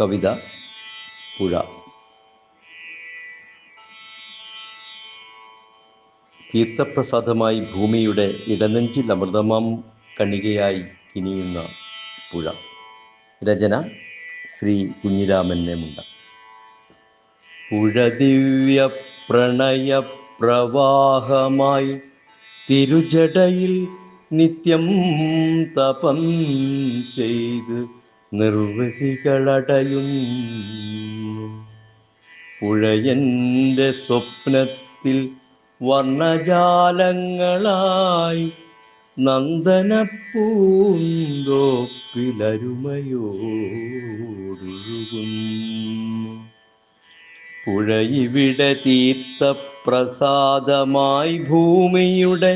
കവിത പുഴ. തീർത്ഥപ്രസാദമായി ഭൂമിയുടെ ഇടനെഞ്ചിൽ അമൃതമാം കണികയായി കിനിയുന്ന പുഴ. രചന ശ്രീ കുഞ്ഞിരാമൻ മുണ്ട പുഴ ദിവ്യ പ്രണയ പ്രവാഹമായി തിരുജടയിൽ നിത്യം തപം ചെയ്ത് നിർവൃതികളടയുന്നു പുഴയന്റെ സ്വപ്നത്തിൽ വർണജാലങ്ങളായി നന്ദനപ്പൂന്തോപ്പിലരുമയോടൊഴുകുന്നു പുഴയിവിടെ തീർത്ഥപ്രസാദമായി ഭൂമിയുടെ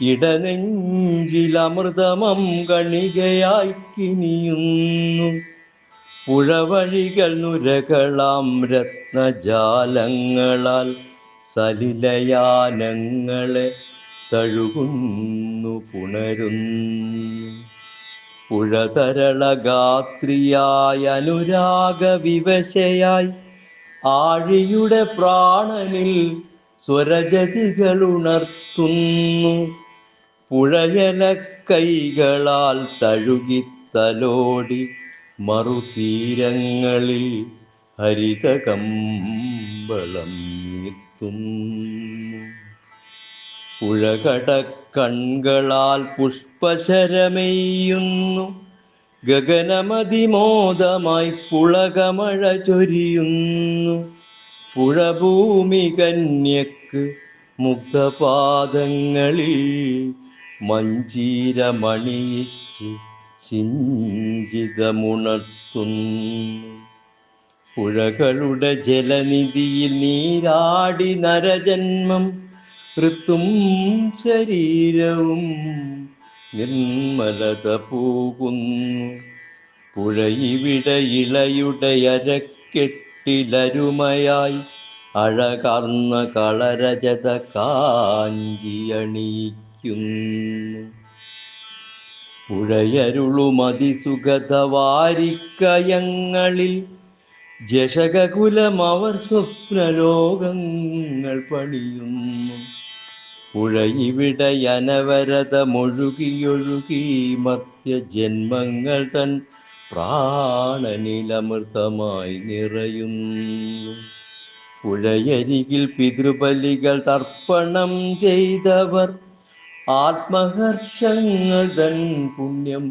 ഇടനെഞ്ചിലമൃതമം കണികയായി കിനിയുന്നു പുഴവഴികൾ നുരകളാം രത്നജാലങ്ങളാൽ സലിലയാനങ്ങളെ തഴുകുന്നു പുണരുന്നു. പുഴതരളഗാത്രിയായ അനുരാഗ വിവശയായി ആഴിയുടെ പ്രാണനിൽ സ്വരജതികൾ ഉണർത്തുന്നു. പുഴയല കൈകളാൽ തഴുകിത്തലോടി മറുതീരങ്ങളിൽ ഹരിതകമ്പളം നീത്തുന്നു പുഴകട കൺകളാൽ പുഷ്പശരമെയ്യുന്നു. ഗഗനമതിമോദമായി പുളകമഴ ചൊരിയുന്നു. പുഴഭൂമി കന്യക്ക് മുഗ്ധപാദങ്ങളിൽ മഞ്ചീരമണിയിച്ച് ചിഞ്ചിതമുണർത്തുന്നു. പുഴകളുടെ ജലനിധിയിൽ നീരാടി നരജന്മം ഋത്തും ശരീരവും നിർമ്മലത പോകുന്നു. പുഴയിവിടെ ഇളയുടെ അരക്കെട്ടിലരുമയായി അഴകർന്ന കളരജത കാഞ്ചിയണിയിക്കുന്നു പുഴയരുളുമതിസുഗതവാരിക്കയങ്ങളിൽ ജഷകകുലം അവർ സ്വപ്നലോകങ്ങൾ പണിയുന്നു പുഴ ഇവിടെ അനവരതമൊഴുകിയൊഴുകി മധ്യജന്മങ്ങൾ തൻ പ്രാണനിലമൃതമായി നിറയുന്നു. പുഴയരികിൽ പിതൃബലികൾ തർപ്പണം ചെയ്തവർ. ആത്മഹർഷങ്ങൾ തൻ പുണ്യം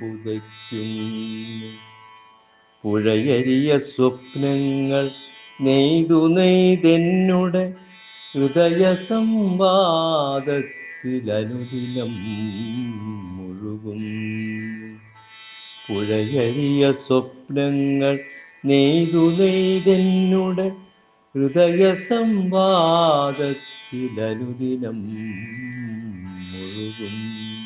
പുതയ്ക്കുന്നു. പുഴയരിയ സ്വപ്നങ്ങൾ നെയ്തു നെയ്തെന്നുടെ ഹൃദയ സംവാദത്തിലനുദിനം മുഴുകും പുഴയരിയ സ്വപ്നങ്ങൾ നെയ്തു ഹൃദയ സംവാദത്തിലനുദിനം മുഴുകുന്നു.